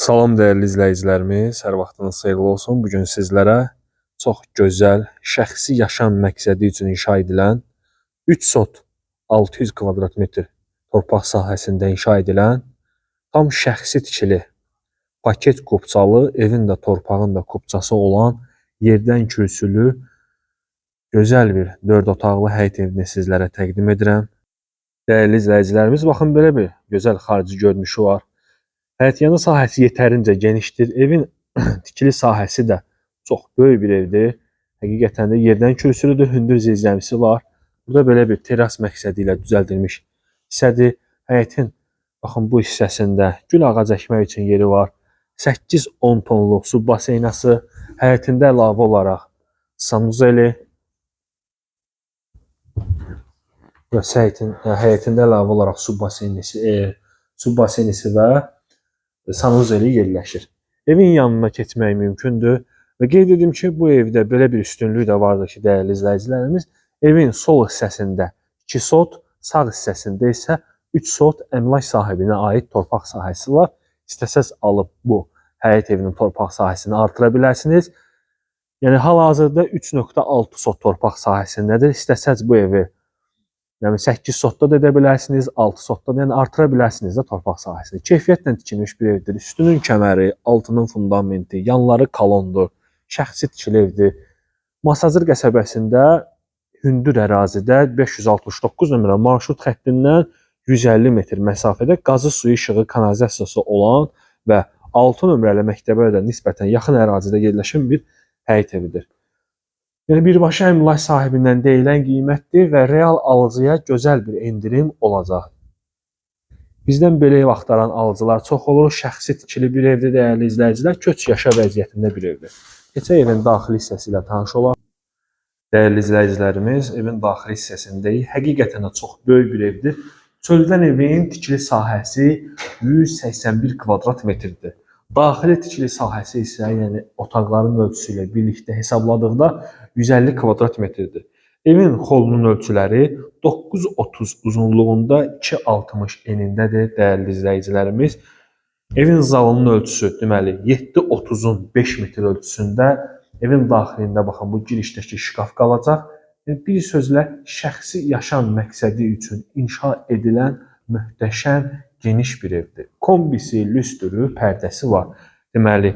Salam dəyərli izləyicilərimiz, hər vaxtınız xeyirli olsun. Bu gün sizlərə çox gözəl, şəxsi yaşam məqsədi üçün inşa edilən 3 sot 600 kvadrat metr torpaq sahəsində inşa edilən tam şəxsi tikili, paket qubçalı, evin də torpağın da qubçası olan yerdən kürsülü gözəl bir 4 otaqlı həyət evini sizlərə təqdim edirəm. Dəyərli izləyicilərimiz, baxın belə bir gözəl xarici görünüşü var. Həyətyanı sahəsi yetərincə genişdir. Evin tikili sahəsi də çox böyük bir evdir. Həqiqətən də yerdən kürsülüdür, hündür zirzəmisi var. Burada belə bir teras məqsədi ilə düzəldilmiş hissədir. Həyətin baxın bu hissəsində gül ağac əkmək üçün yeri var. 8-10 tonluq su baseynası, həyətində əlavə olaraq sanuzeli və həyətin, həyətində əlavə olaraq su baseynisi, e, su baseynisi və sanuzeli yerləşir. Evin yanına keçmək mümkündür və qeyd edim ki, bu evdə belə bir üstünlük də vardır ki, dəyərli izləyicilərimiz, evin sol hissəsində 2 sot, sağ hissəsində isə 3 sot əmlak sahibinə aid torpaq sahəsi var. İstəsəz alıb bu həyət evinin torpaq sahəsini artıra bilərsiniz. Yəni hal-hazırda 3.6 sot torpaq sahəsindədir. İstəsəz bu evi Yəni 8 sotda da edə bilərsiniz, 6 sotda da yəni artıra bilərsiniz də torpaq sahəsini. Keyfiyyətlə tikilmiş bir evdir. Üstünün kəməri, altının fundamenti, yanları kalondur. Şəxsi tikili evdir. Masazır qəsəbəsində hündür ərazidə 569 nömrə marşrut xəttindən 150 metr məsafədə qazı suyu işığı kanalizasiyası olan və 6 nömrəli məktəbə də nisbətən yaxın ərazidə yerləşən bir həyət evidir. Yəni birbaşa əmlak sahibindən deyilən qiymətdir və real alıcıya gözəl bir endirim olacaq. Bizdən belə ev axtaran alıcılar çox olur. Şəxsi tikili bir evdə dəyərli izləyicilər, köç yaşa vəziyyətində bir evdir. Keçək evin daxili hissəsi ilə tanış olaq. Dəyərli izləyicilərimiz, evin daxili hissəsindəyik. Həqiqətən də çox böyük bir evdir. Çöldən evin tikili sahəsi 181 kvadrat metrdir. Daxili tikili sahəsi isə, yəni otaqların ölçüsü ilə birlikdə hesabladıqda 150 kvadrat metrdir. Evin xolunun ölçüləri 9.30 uzunluğunda 2.60 enindədir dəyərli izləyicilərimiz. Evin zalının ölçüsü deməli 7.30-un 5 metr ölçüsündə. Evin daxilində baxın bu girişdəki şkaf qalacaq. Yəni, bir sözlə şəxsi yaşam məqsədi üçün inşa edilən möhtəşəm geniş bir evdir. Kombisi, lüstrü, pərdəsi var. Deməli,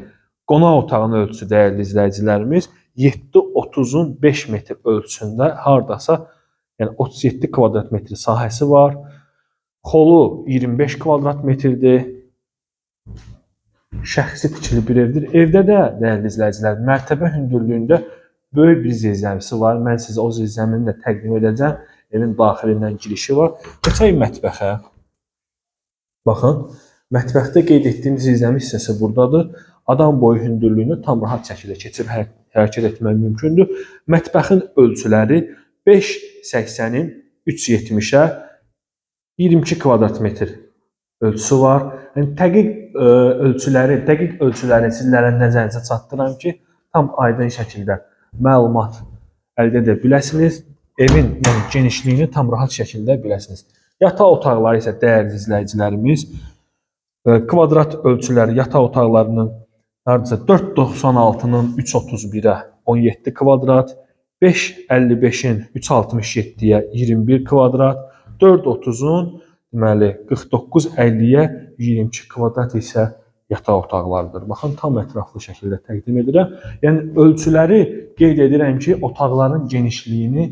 qonaq otağının ölçüsü dəyərli izləyicilərimiz 7.30-un 5 metr ölçüsündə hardasa yəni 37 kvadrat metr sahəsi var. Xolu 25 kvadrat metrdir. Şəxsi tikili bir evdir. Evdə də dəyərli izləyicilər, mərtəbə hündürlüyündə böyük bir zirzəmisi var. Mən sizə o zirzəmini də təqdim edəcəm. Evin daxilindən girişi var. Keçək mətbəxə. Baxın, mətbəxdə qeyd etdiyim zirzəmi hissəsi buradadır. Adam boyu hündürlüyünü tam rahat şəkildə keçib hə hərəkət etmək mümkündür. Mətbəxin ölçüləri 5.80-in 3.70-ə 22 kvadrat metr ölçüsü var. Yəni dəqiq ə, ölçüləri, dəqiq ölçüləri sizlərə nəzərinizə çatdıram ki, tam aydın şəkildə məlumat əldə edə biləsiniz. Evin yəni genişliyini tam rahat şəkildə biləsiniz. Yataq otaqları isə dəyərli izləyicilərimiz e, kvadrat ölçüləri yataq otaqlarının hardasa 4.96-nın 3.31-ə 17 kvadrat, 5.55-in 3.67-yə 21 kvadrat, 4.30-un deməli 49.50-yə 22 kvadrat isə yataq otaqlarıdır. Baxın, tam ətraflı şəkildə təqdim edirəm. Yəni ölçüləri qeyd edirəm ki, otaqların genişliyini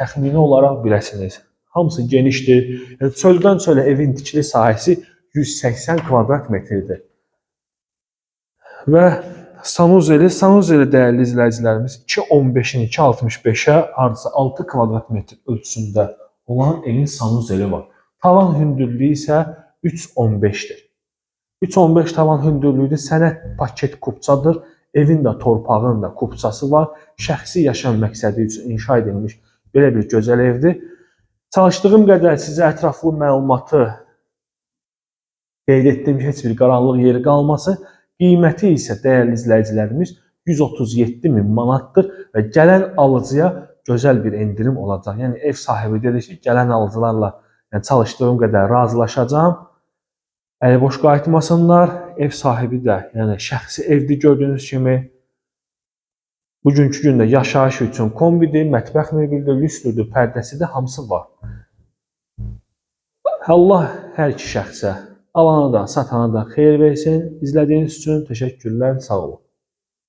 təxmini olaraq biləsiniz. Hamısı genişdir. Yəni çöldən çölə evin tikili sahəsi 180 kvadrat metrdir. Və sanuzeli, sanuzeli dəyərli izləyicilərimiz 2.15-in 2.65-ə hardasa 6 kvadrat metr ölçüsündə olan evin sanuzeli var. Tavan hündürlüyü isə 3.15-dir. 3.15 tavan hündürlüyüdür. Sənət paket kupçadır. Evin də torpağın da kupçası var. Şəxsi yaşam məqsədi üçün inşa edilmiş belə bir gözəl evdir. Çalışdığım qədər sizə ətraflı məlumatı qeyd etdim ki, heç bir qaranlıq yeri qalması. Qiyməti isə dəyərli izləyicilərimiz 137 min manatdır və gələn alıcıya gözəl bir endirim olacaq. Yəni ev sahibi dedi ki, gələn alıcılarla yəni çalışdığım qədər razılaşacağam. Əli boş qayıtmasınlar. ev sahibi də, yəni şəxsi evdir gördüyünüz kimi. Bugünkü gündə yaşayış üçün kombidir, mətbəx möbilidir, lüstrdür, pərdəsidir, hamısı var. Allah hər iki şəxsə, alana da, satana da xeyir versin. İzlədiyiniz üçün təşəkkürlər, sağ olun.